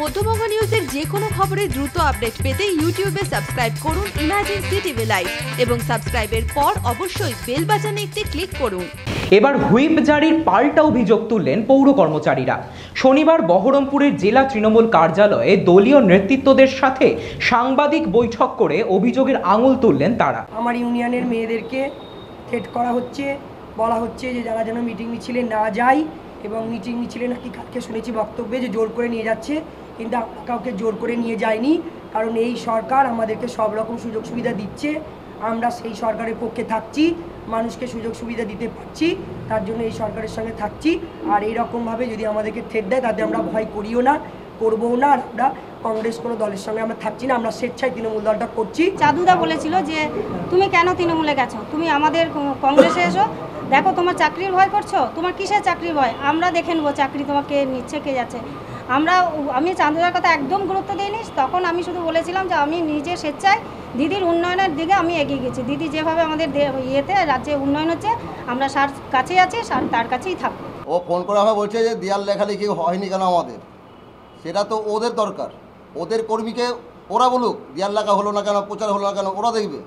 মধ্যবঙ্গ নিউজের যে কোনো খবরের দ্রুত আপডেট পেতে ইউটিউবে সাবস্ক্রাইব করুন ইমাজিন সিটিভি লাইভ এবং সাবস্ক্রাইবের পর অবশ্যই বেল বাজানে একটি ক্লিক করুন। এবার হুইপ জারির পাল্টা অভিযোগ তুললেন পৌর কর্মচারীরা। শনিবার বহরমপুরের জেলা তৃণমূল কার্যালয়ে দলীয় নেতৃত্বদের সাথে সাংবাদিক বৈঠক করে অভিযোগের আঙুল তুললেন তারা। আমার ইউনিয়নের মেয়েদেরকে থ্রেট করা হচ্ছে বলা হচ্ছে যে যারা যেন মিটিং মিছিলে না যায় এবং মিটিং মিছিলে নাকি কালকে শুনেছি বক্তব্যে যে জোর করে নিয়ে যাচ্ছে কিন্তু কাউকে জোর করে নিয়ে যায়নি। কারণ এই সরকার আমাদেরকে সব রকম সুযোগ সুবিধা দিচ্ছে। আমরা সেই সরকারের পক্ষে থাকছি, মানুষকে সুযোগ সুবিধা দিতে পারছি, তার জন্য এই সরকারের সঙ্গে থাকছি। আর এই রকমভাবে যদি আমাদেরকে থ্রেট দেয়, তাতে আমরা ভয় করিও না, করবও না। আর আমরা কংগ্রেস কোনো দলের সঙ্গে আমরা থাকছি না, আমরা স্বেচ্ছায় তৃণমূল দলটা করছি। চাদুদা বলেছিল যে, তুমি কেন তৃণমূলে গেছো? তুমি আমাদের কংগ্রেসে এসো। দেখো তোমার চাকরির ভয় করছ? তোমার কিসের চাকরির ভয়? আমরা দেখে নেব চাকরি তোমাকে নিচ্ছে, কে যাচ্ছে। আমরা আমি চাঁদুদার কথা একদম গুরুত্ব দিইনি। তখন আমি শুধু বলেছিলাম যে আমি নিজে স্বেচ্ছায় দিদির উন্নয়নের দিকে আমি এগিয়ে গেছি। দিদি যেভাবে আমাদের ইয়েতে, রাজ্যে উন্নয়ন হচ্ছে, আমরা সার কাছেই আছি, সার তার কাছেই থাকব। ও ফোন করে আমাকে বলছে যে দেয়াল লেখালেখি হয়নি কেন আমাদের? সেটা তো ওদের দরকার। ওদের কর্মীকে ওরা বলুক, দেয়াল লেখা হলো না কেন, প্রচার হলো না কেন, ওরা দেখবে।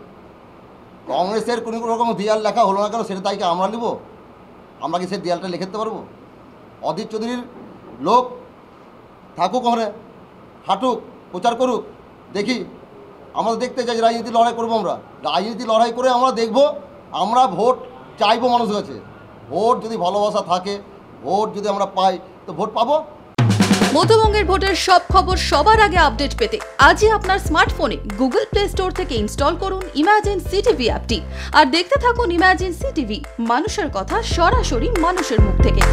কংগ্রেসের কোনো রকম দেয়াল লেখা হলো না কেন, সেটা তাইকে আমরা নেব? আমরা কি সেই দেয়ালটা লিখে দিতে পারব? অধীর চৌধুরীর লোক থাকুক ওখানে হাঁটুক, প্রচার করুক, দেখি। আমরা দেখতে চাই রাজনীতি লড়াই করব আমরা। রাজনীতি লড়াই করে আমরা দেখব, আমরা ভোট চাইব মানুষের কাছে। ভোট যদি ভালোবাসা থাকে, ভোট যদি আমরা পাই, তো ভোট পাবো। মধ্যবঙ্গের ভোটের সব খবর সবার আগে আপডেট পেতে আজই আপনার স্মার্টফোনে গুগল প্লে স্টোর থেকে ইনস্টল করুন ইমাজিন সিটিভি অ্যাপটি। আর দেখতে থাকুন ইমাজিন সিটিভি, মানুষের কথা সরাসরি মানুষের মুখ থেকে।